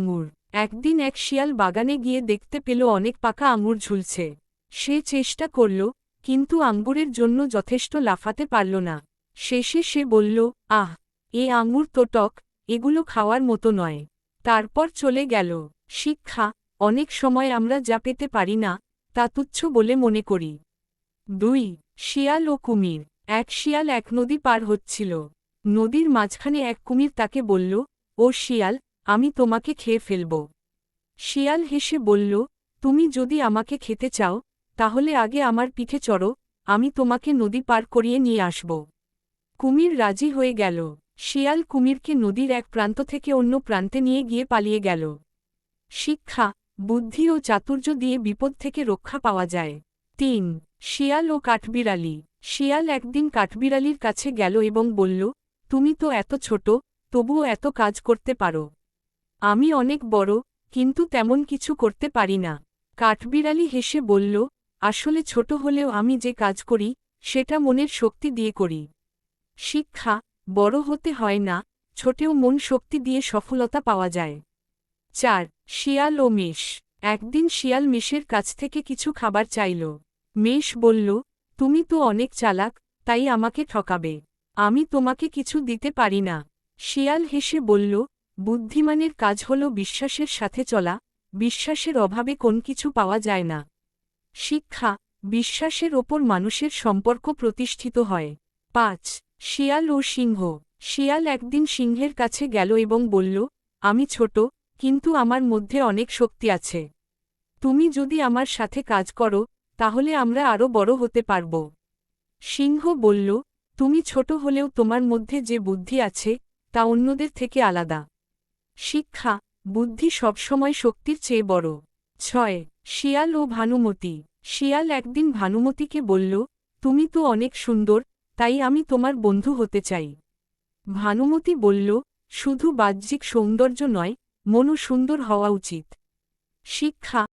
আঙুর। একদিন এক শিয়াল বাগানে গিয়ে দেখতে পেল অনেক পাকা আঙুর ঝুলছে। সে চেষ্টা করল, কিন্তু আঙ্গুরের জন্য যথেষ্ট লাফাতে পারল না। শেষে সে বলল, আহ, এ আঙুর তো টক, এগুলো খাওয়ার মতো নয়। তারপর চলে গেল। শিক্ষা, অনেক সময় আমরা যা পেতে পারি না, তা তুচ্ছ বলে মনে করি। দুই, শিয়াল ও কুমির। এক শিয়াল এক নদী পার হচ্ছিল। নদীর মাঝখানে এক কুমির তাকে বলল, ও শিয়াল আমি তোমাকে খেয়ে ফেলব। শিয়াল হেসে বলল, তুমি যদি আমাকে খেতে চাও, তাহলে আগে আমার পিঠে চড়ো, আমি তোমাকে নদী পার করিয়ে নিয়ে আসব। কুমির রাজি হয়ে গেল। শিয়াল কুমিরকে নদীর এক প্রান্ত থেকে অন্য প্রান্তে নিয়ে গিয়ে পালিয়ে গেল। শিক্ষা, বুদ্ধি ও চাতুর্য দিয়ে বিপদ থেকে রক্ষা পাওয়া যায়। তিন, শিয়াল ও কাঠবিড়ালি। শিয়াল একদিন কাঠবিড়ালির কাছে গেল এবং বলল, তুমি তো এত ছোট, তবুও এত কাজ করতে পারো। আমি অনেক বড়, কিন্তু তেমন কিছু করতে পারি না। কাঠবিড়ালি হেসে বলল, আসলে ছোট হলেও আমি যে কাজ করি, সেটা মনের শক্তি দিয়ে করি। শিক্ষা, বড় হতে হয় না, ছোটেও মন শক্তি দিয়ে সফলতা পাওয়া যায়। চার, শিয়াল ও মেষ। একদিন শিয়াল মেষের কাছ থেকে কিছু খাবার চাইল। মেষ বলল, তুমি তো অনেক চালাক, তাই আমাকে ঠকাবে। আমি তোমাকে কিছু দিতে পারি না। শিয়াল হেসে বলল বুদ্ধিমানের কাজ হল বিশ্বাসের সাথে চলা, বিশ্বাসের অভাবে কোন কিছু পাওয়া যায় না। শিক্ষা, বিশ্বাসের ওপর মানুষের সম্পর্ক প্রতিষ্ঠিত হয়। পাঁচ, শিয়াল ও সিংহ। শিয়াল একদিন সিংহের কাছে গেল এবং বলল, আমি ছোট, কিন্তু আমার মধ্যে অনেক শক্তি আছে। তুমি যদি আমার সাথে কাজ করো, তাহলে আমরা আরও বড় হতে পারব। সিংহ বলল, তুমি ছোট হলেও তোমার মধ্যে যে বুদ্ধি আছে, তা অন্যদের থেকে আলাদা। শিক্ষা, বুদ্ধি সবসময় শক্তির চেয়ে বড়। ছয়, শিয়াল ও ভানুমতি। শিয়াল একদিন ভানুমতিকে বলল, তুমি তো অনেক সুন্দর, তাই আমি তোমার বন্ধু হতে চাই। ভানুমতি বলল, শুধু বাহ্যিক সৌন্দর্য নয় মনু সুন্দর হওয়া উচিত। শিক্ষা